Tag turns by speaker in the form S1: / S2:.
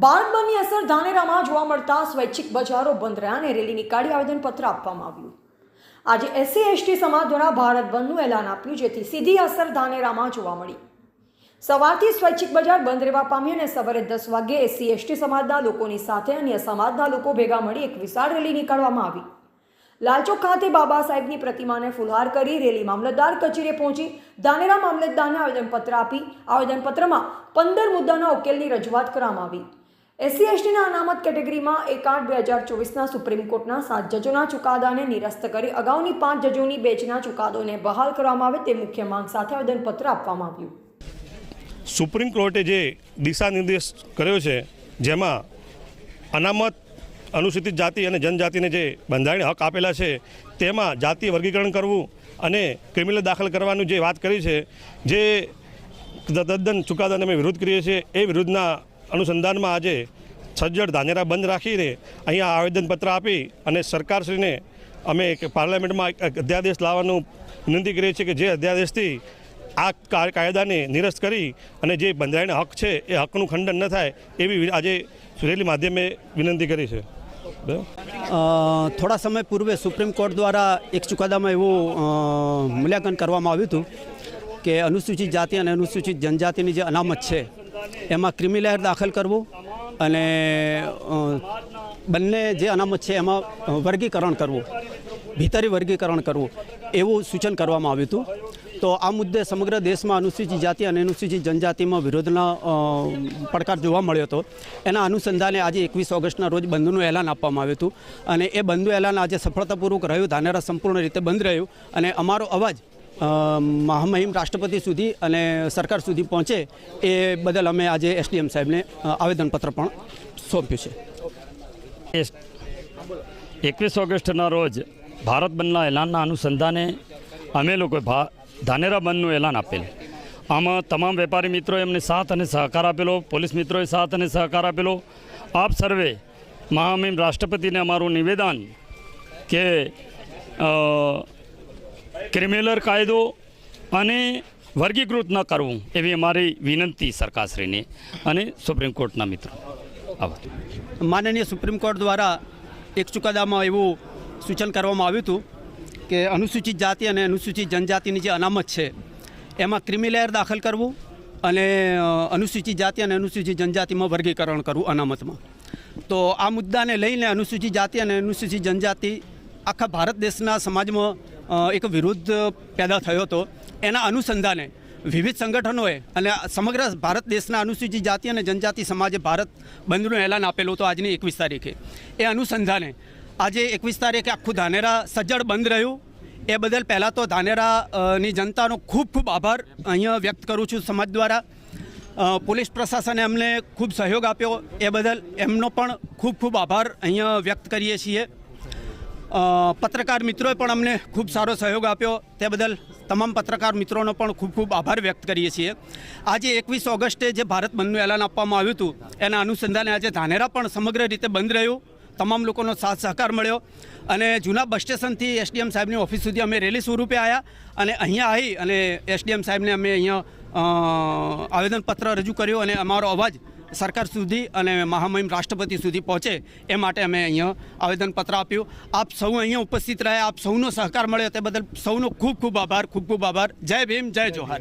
S1: બંધની અસર ધાનેરામાં જોવા મળતા સ્વૈચ્છિક બજારો બંધ રહ્યા અને રેલી નીકાળી આવેદનપત્ર આપવામાં આવ્યું. આજે એસસી, એસટી સમાજ દ્વારા ભારત બંધનું એલાન આપ્યું, જેથી સીધી અસર ધાનેરામાં જોવા મળી. સવારથી સ્વૈચ્છિક બજાર બંધ રહેવા પામી અને સવારે દસ વાગ્યે એસસી, એસટી સમાજના લોકોની સાથે અન્ય સમાજના લોકો ભેગા મળી એક વિશાળ રેલી નીકાળવામાં આવી. લાલચોક ખાતે બાબા સાહેબની પ્રતિમાને ફુલહાર કરી રેલી મામલતદાર કચેરીએ પહોંચી ધાનેરા મામલતદારને આવેદનપત્ર આપી. આવેદનપત્રમાં પંદર મુદ્દાના ઉકેલની રજૂઆત કરવામાં આવી. એસસી એસટીના અનામત કેટેગરીમાં એક આઠ બે હજાર ચોવીસના સુપ્રીમ કોર્ટના સાત જજોના ચુકાદાને નિરસ્ત કરી અગાઉની પાંચ જજોની બેચના ચુકાદોને બહાલ કરવામાં આવે તે મુખ્ય માંગ સાથે આવેદનપત્ર આપવામાં આવ્યું.
S2: સુપ્રીમ કોર્ટે જે દિશા નિર્દેશ કર્યો છે, જેમાં અનામત અનુસૂચિત જાતિ અને જનજાતિને જે બંધારણીય હક આપેલા છે, તેમાં જાતીય વર્ગીકરણ કરવું અને ક્રિમિનલ દાખલ કરવાનું જે વાત કરી છે, જે તદ્દન ચુકાદાને અમે વિરોધ કરીએ છીએ, એ વિરુદ્ધના અનુસંધાનમાં આજે સજ્જડ ધાનેરા બંધ રાખીને અહીંયા આવેદનપત્ર આપી અને સરકારશ્રીને અમે પાર્લામેન્ટમાં એક અધ્યાદેશ લાવવાનું વિનંતી કરીએ છીએ કે જે અધ્યાદેશથી આ કાયદાને નિરસ્ત કરી અને જે બંધારણીય હક છે એ હકનું ખંડન ન થાય એવી આજે રેલી માધ્યમે વિનંતી કરી છે.
S3: થોડા સમય પૂર્વે સુપ્રીમ કોર્ટ દ્વારા એક ચુકાદામાં એવું મૂલ્યાંકન કરવામાં આવ્યું હતું કે અનુસૂચિત જાતિ અને અનુસૂચિત જનજાતિની જે અનામત છે એમાં ક્રિમિલેયર દાખલ કરવું અને બંને જે અનામત છે એમાં વર્ગીકરણ કરવું, ભીતરી વર્ગીકરણ કરવું, એવું સૂચન કરવામાં આવ્યું હતું. તો આ મુદ્દે સમગ્ર દેશમાં અનુસૂચિત જાતિ અને અનુસૂચિત જનજાતિમાં વિરોધના પડકાર જોવા મળ્યો હતો. એના અનુસંધાને આજે એકવીસ ઓગસ્ટના રોજ બંધનું એલાન આપવામાં આવ્યું હતું. અને એ બંધનું એલાન આજે સફળતાપૂર્વક રહ્યું. ધાનેરા સંપૂર્ણ રીતે બંધ રહ્યું. અને અમારો અવાજ મહામહિમ રાષ્ટ્રપતિ સુધી અને સરકાર સુધી પહોંચે એ બદલ અમે આજે એસડીએમ સાહેબને આવેદનપત્ર પણ સોંપ્યું છે.
S4: એકવીસ ઓગસ્ટના રોજ ભારત બંધના એલાનના અનુસંધાને અમે લોકોએ ધાનેરા બંધનું એલાન આપેલું. આમાં તમામ વેપારી મિત્રોએ અમને સાથ અને સહકાર આપેલો, પોલીસ મિત્રોએ સાથ અને સહકાર આપેલો. આપ સર્વે મહામહિમ રાષ્ટ્રપતિને અમારું નિવેદન કે ક્રિમિનલ કાયદો અને વર્ગીકૃત ન કરવું એવી અમારી વિનંતી સરકારશ્રીને અને સુપ્રીમ કોર્ટના મિત્રો. આભાર.
S3: માનનીય સુપ્રીમ કોર્ટ દ્વારા એક ચુકાદામાં એવું સૂચન કરવામાં આવ્યું હતું કે અનુસૂચિત જાતિ અને અનુસૂચિત જનજાતિની જે અનામત છે, એમાં ક્રિમિલેયર દાખલ કરવું અને અનુસૂચિત જાતિ અને અનુસૂચિત જનજાતિમાં વર્ગીકરણ કરવું અનામતમાં. તો આ મુદ્દાને લઈને અનુસૂચિત જાતિ અને અનુસૂચિત જનજાતિ આખા ભારત દેશના સમાજમાં એક વિરોધ પેદા થયો હતો. એના અનુસંધાને વિવિધ સંગઠનોએ અને સમગ્ર ભારત દેશના અનુસૂચિત જાતિ અને જનજાતિ સમાજે ભારત બંધનું એલાન આપેલું હતું આજની એકવીસ તારીખે. એ અનુસંધાને આજે એકવીસ તારીખે આખું ધાનેરા સજ્જડ બંધ રહ્યું. એ બદલ પહેલાં તો ધાનેરાની જનતાનો ખૂબ ખૂબ આભાર અહીંયા વ્યક્ત કરું છું સમાજ દ્વારા. પોલીસ પ્રશાસને અમને ખૂબ સહયોગ આપ્યો. એ બદલ એમનો પણ ખૂબ ખૂબ આભાર અહીંયા વ્યક્ત કરીએ છીએ. પત્રકાર મિત્રોએ પણ અમને ખૂબ સારો સહયોગ આપ્યો. તે બદલ તમામ પત્રકાર મિત્રોનો પણ ખૂબ ખૂબ આભાર વ્યક્ત કરીએ છીએ. આજે એકવીસ ઓગસ્ટે જે ભારત બંધનું એલાન આપવામાં આવ્યું હતું, એના અનુસંધાને આજે ધાનેરા પણ સમગ્ર રીતે બંધ રહ્યું. તમામ લોકોનો સાથ સહકાર મળ્યો. અને જૂના બસ સ્ટેશનથી એસડીએમ સાહેબની ઓફિસ સુધી અમે રેલી સ્વરૂપે આવ્યા અને અહીંયા આવી અને એસડીએમ સાહેબને અમે અહીંયા આવેદનપત્ર રજૂ કર્યું અને અમારો અવાજ સરકાર સુધી અને મહામહિમ રાષ્ટ્રપતિ સુધી પહોંચે એ માટે અમે અહીંયા આવેદનપત્ર આપ્યું. આપ સૌ અહીંયા ઉપસ્થિત રહ્યા, આપ સૌનો સહકાર મળ્યો. તે બદલ સૌનો ખૂબ ખૂબ આભાર, ખૂબ ખૂબ આભાર. જય ભીમ, જય જોહાર.